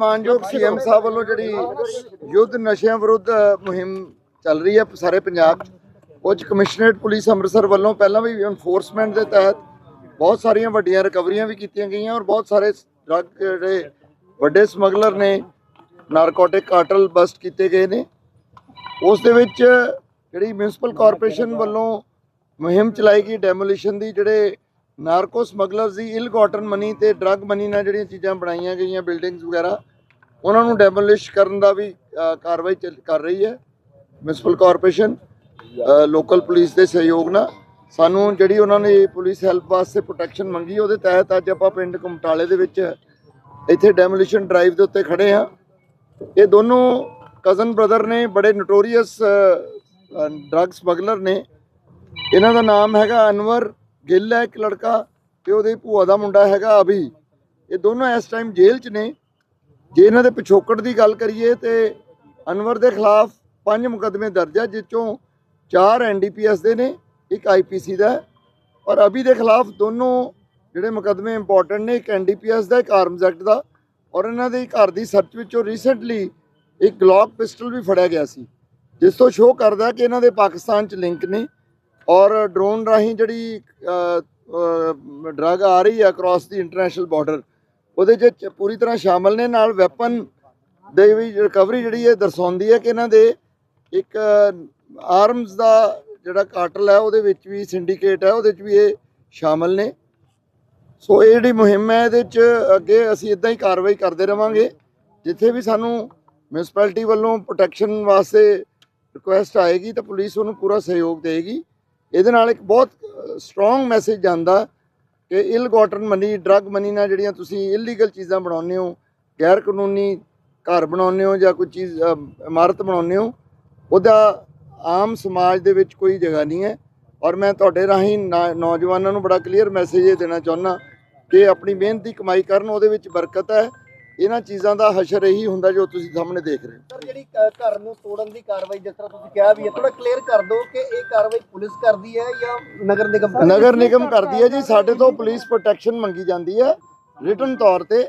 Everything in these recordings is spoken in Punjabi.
ਮਾਨਯੋਗ ਸੀਐਮ ਸਾਹਿਬ ਵੱਲੋਂ ਜਿਹੜੀ ਯੁੱਧ ਨਸ਼ਿਆਂ ਵਿਰੁੱਧ ਮੁਹਿੰਮ ਚੱਲ ਰਹੀ ਹੈ ਸਾਰੇ ਪੰਜਾਬ 'ਚ, ਉਹ 'ਚ ਕਮਿਸ਼ਨਰੇਟ ਪੁਲਿਸ ਅੰਮ੍ਰਿਤਸਰ ਵੱਲੋਂ ਪਹਿਲਾਂ ਵੀ ਐਨਫੋਰਸਮੈਂਟ ਦੇ ਤਹਿਤ ਬਹੁਤ ਸਾਰੀਆਂ ਵੱਡੀਆਂ ਰਿਕਵਰੀਆਂ ਵੀ ਕੀਤੀਆਂ ਗਈਆਂ ਔਰ ਬਹੁਤ ਸਾਰੇ ਡਰੱਗ ਜਿਹੜੇ ਵੱਡੇ ਸਮਗਲਰ ਨੇ ਨਾਰਕੋਟਿਕ ਕਾਰਟਲ ਬਸਟ ਕੀਤੇ ਗਏ ਨੇ। ਉਸ ਦੇ ਵਿੱਚ ਜਿਹੜੀ ਮਿਊਨਿਸਪਲ ਕਾਰਪੋਰੇਸ਼ਨ ਵੱਲੋਂ ਮੁਹਿੰਮ ਚਲਾਈ ਗਈ ਡੈਮੋਲੀਸ਼ਨ ਦੀ ਜਿਹੜੇ ਨਾਰਕੋ ਸਮਗਲਰਸ ਦੀ ਇਲ ਗਾਟਨ ਮਨੀ ਤੇ ਡਰੱਗ ਮਨੀ ਨਾਲ ਜਿਹੜੀਆਂ ਚੀਜ਼ਾਂ ਬਣਾਈਆਂ ਗਈਆਂ ਬਿਲਡਿੰਗਸ ਵਗੈਰਾ ਉਹਨਾਂ ਨੂੰ ਡੈਮੋਲਿਸ਼ ਕਰਨ ਦਾ ਵੀ ਕਾਰਵਾਈ ਚੱਲ- ਕਰ ਰਹੀ ਹੈ ਮਿਊਨਿਸਪਲ ਕਾਰਪੋਰੇਸ਼ਨ ਲੋਕਲ ਪੁਲਿਸ ਦੇ ਸਹਿਯੋਗ ਨਾਲ। ਸਾਨੂੰ ਜਿਹੜੀ ਉਹਨਾਂ ਨੇ ਪੁਲਿਸ ਹੈਲਪ ਵਾਸਤੇ ਪ੍ਰੋਟੈਕਸ਼ਨ ਮੰਗੀ, ਉਹਦੇ ਤਹਿਤ ਅੱਜ ਆਪਾਂ ਪਿੰਡ ਕਮਟਾਲੇ ਦੇ ਵਿੱਚ ਇੱਥੇ ਡੈਮੋਲਿਸ਼ਨ ਡਰਾਈਵ ਦੇ ਉੱਤੇ ਖੜੇ ਹਾਂ। ਇਹ ਦੋਨੋਂ ਕਜ਼ਨ ਬ੍ਰਦਰ ਨੇ, ਬੜੇ ਨੋਟੋਰੀਅਸ ਡਰੱਗ ਸਮਗਲਰ ਨੇ। ਇਹਨਾਂ ਦਾ ਨਾਮ ਹੈਗਾ ਅਨਵਰ ਗਿੱਲ ਹੈ, ਇੱਕ ਲੜਕਾ, ਤੇ ਉਹਦੇ ਭੂਆ ਦਾ ਮੁੰਡਾ ਹੈਗਾ ਅਭੀ। ਇਹ ਦੋਨੋਂ ਇਸ ਟਾਈਮ ਜੇਲ੍ਹ 'ਚ ਨੇ। ਜੇ ਇਹਨਾਂ ਦੇ ਪਿਛੋਕੜ ਦੀ ਗੱਲ ਕਰੀਏ ਤੇ ਅਨਵਰ ਦੇ ਖਿਲਾਫ ਪੰਜ ਮੁਕੱਦਮੇ ਦਰਜ ਹੈ ਜਿਸ ਚੋਂ ਚਾਰ ਐਨਡੀਪੀਐਸ ਦੇ ਨੇ, ਇੱਕ ਆਈਪੀਸੀ ਦਾ ਔਰ ਅਭੀ ਦੇ ਖਿਲਾਫ ਦੋਨੋਂ ਜਿਹੜੇ ਮੁਕੱਦਮੇ ਇੰਪੋਰਟੈਂਟ ਨੇ, ਇੱਕ ਐਨਡੀਪੀਐਸ ਦਾ, ਇੱਕ ਆਰਮਸ ਐਕਟ ਦਾ ਔਰ ਇਹਨਾਂ ਦੇ ਘਰ ਦੀ ਸਰਚ ਵਿੱਚੋਂ ਰੀਸੈਂਟਲੀ ਇੱਕ ਗਲੌਕ ਪਿਸਟਲ ਵੀ ਫੜਿਆ ਗਿਆ ਸੀ, ਜਿਸ ਤੋਂ ਸ਼ੋਅ ਕਰਦਾ ਕਿ ਇਹਨਾਂ ਦੇ ਪਾਕਿਸਤਾਨ 'ਚ ਲਿੰਕ ਨੇ ਔਰ ਡਰੋਨ ਰਾਹੀਂ ਜਿਹੜੀ ਡਰਗ ਆ ਰਹੀ ਹੈ ਅਕ੍ਰੋਸ ਦੀ ਇੰਟਰਨੈਸ਼ਨਲ ਬਾਰਡਰ ਉਹਦੇ 'ਚ ਪੂਰੀ ਤਰ੍ਹਾਂ ਸ਼ਾਮਲ ਨੇ। ਨਾਲ ਵੈਪਨ ਦੇ ਵੀ ਰਿਕਵਰੀ ਜਿਹੜੀ ਹੈ ਦਰਸਾਉਂਦੀ ਹੈ ਕਿ ਇਹਨਾਂ ਦੇ ਇੱਕ ਆਰਮਸ ਦਾ ਜਿਹੜਾ ਕਾਟਲ ਹੈ, ਉਹਦੇ ਵਿੱਚ ਵੀ ਸਿੰਡੀਕੇਟ ਹੈ, ਉਹਦੇ 'ਚ ਵੀ ਇਹ ਸ਼ਾਮਲ ਨੇ। ਸੋ ਇਹ ਜਿਹੜੀ ਮੁਹਿੰਮ ਹੈ, ਇਹਦੇ 'ਚ ਅੱਗੇ ਅਸੀਂ ਇਦਾਂ ਹੀ ਕਾਰਵਾਈ ਕਰਦੇ ਰਵਾਂਗੇ, ਜਿੱਥੇ ਵੀ ਸਾਨੂੰ ਮਿਊਨਿਸਪੈਲਿਟੀ ਵੱਲੋਂ ਪ੍ਰੋਟੈਕਸ਼ਨ ਵਾਸਤੇ ਰਿਕੁਐਸਟ ਆਏਗੀ, ਤਾਂ ਪੁਲਿਸ ਉਹਨੂੰ ਪੂਰਾ ਸਹਿਯੋਗ ਦੇਗੀ ਇਹਦੇ ਨਾਲ ਇੱਕ ਬਹੁਤ ਸਟਰੋਂਗ ਮੈਸੇਜ ਜਾਂਦਾ ਕਿ illegal money, drug money ਨਾਲ ਜਿਹੜੀਆਂ ਤੁਸੀਂ ਇਲੀਗਲ ਚੀਜ਼ਾਂ ਬਣਾਉਂਦੇ ਹੋ ਗੈਰ ਕਾਨੂੰਨੀ ਘਰ ਬਣਾਉਂਦੇ ਹੋ ਜਾਂ ਕੋਈ ਚੀਜ਼ ਇਮਾਰਤ ਬਣਾਉਂਦੇ ਹੋ, ਉਹਦਾ ਆਮ ਸਮਾਜ ਦੇ ਵਿੱਚ ਕੋਈ ਜਗ੍ਹਾ ਨਹੀਂ ਹੈ। ਔਰ ਮੈਂ ਤੁਹਾਡੇ ਰਾਹੀਂ ਨਾ- ਨੌਜਵਾਨਾਂ ਨੂੰ ਬੜਾ ਕਲੀਅਰ ਮੈਸੇਜ ਇਹ ਦੇਣਾ ਚਾਹੁੰਦਾ ਕਿ ਆਪਣੀ ਮਿਹਨਤ ਦੀ ਕਮਾਈ ਕਰਨ, ਉਹਦੇ ਵਿੱਚ ਬਰਕਤ ਹੈ। ਇਹਨਾਂ ਚੀਜ਼ਾਂ ਦਾ ਹਸ਼ਰ ਇਹੀ ਹੁੰਦਾ ਜੋ ਤੁਸੀਂ ਸਾਹਮਣੇ ਦੇਖ ਰਹੇ ਹੋ। ਸਰ ਜਿਹੜੀ ਘਰ ਨੂੰ ਤੋੜਨ ਦੀ ਕਾਰਵਾਈ ਜਿਸ ਤਰ੍ਹਾਂ ਤੁਸੀਂ ਕਿਹਾ ਵੀ ਹੈ ਥੋੜਾ ਕਲੀਅਰ ਕਰ ਦਿਓ ਕਿ ਇਹ ਕਾਰਵਾਈ ਪੁਲਿਸ ਕਰਦੀ ਹੈ ਜਾਂ ਨਗਰ ਨਿਗਮ ਕਰਦੀ ਹੈ? ਨਗਰ ਨਿਗਮ ਕਰਦੀ ਹੈ ਜੀ ਸਾਡੇ ਤੋਂ ਪੁਲਿਸ ਪ੍ਰੋਟੈਕਸ਼ਨ ਮੰਗੀ ਜਾਂਦੀ ਹੈ ਰਿਟਨ ਤੌਰ ਤੇ।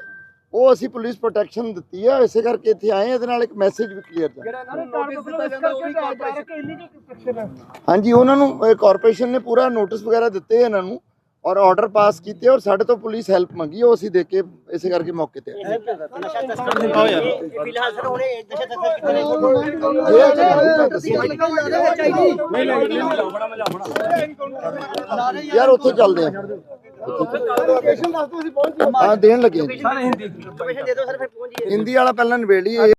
ਉਹ ਅਸੀਂ ਪੁਲਿਸ ਪ੍ਰੋਟੈਕਸ਼ਨ ਦਿੱਤੀ ਹੈ ਇਸੇ ਕਰਕੇ ਇੱਥੇ ਆਏ ਹਾਂ, ਇਹਦੇ ਨਾਲ ਇੱਕ ਮੈਸੇਜ ਵੀ ਕਲੀਅਰ ਕਾਰਪੋਰੇਸ਼ਨ ਹਾਂਜੀ ਉਹਨਾਂ ਨੂੰ ਕਾਰਪੋਰੇਸ਼ਨ ਨੇ ਪੂਰਾ ਨੋਟਿਸ ਵਗੈਰਾ ਦਿੱਤੇ ਹੈ ਇਹਨਾਂ ਨੂੰ। ਔਰ ਆਰਡਰ ਪਾਸ ਕੀਤੇ ਔਰ ਸਾਡੇ ਤੋਂ ਪੁਲਿਸ ਹੈਲਪ ਮੰਗੀ ਉਹ ਅਸੀਂ ਦੇ ਕੇ ਇਸੇ ਕਰਕੇ ਮੌਕੇ ਤੇ ਆਏ ਯਾਰ ਫਿਲਹਾਲ ਸਰ ਹੁਣੇ ਨਸ਼ਾ ਤਸਕਰ ਕਿੱਥੇ ਨੇ ਇਹ ਤਾਂ ਦੱਸੋ। ਯਾਰ ਉੱਥੇ ਚੱਲਦੇ ਆ ਲੋਕੇਸ਼ਨ ਦੱਸ ਦਿਓ ਅਸੀਂ ਪਹੁੰਚ ਹਾਂ ਦੇਣ ਲੱਗੇ ਜੀ। ਹਿੰਦੀ ਵਾਲਾ ਪਹਿਲਾਂ ਨਿਬੇੜੀ ਇਹ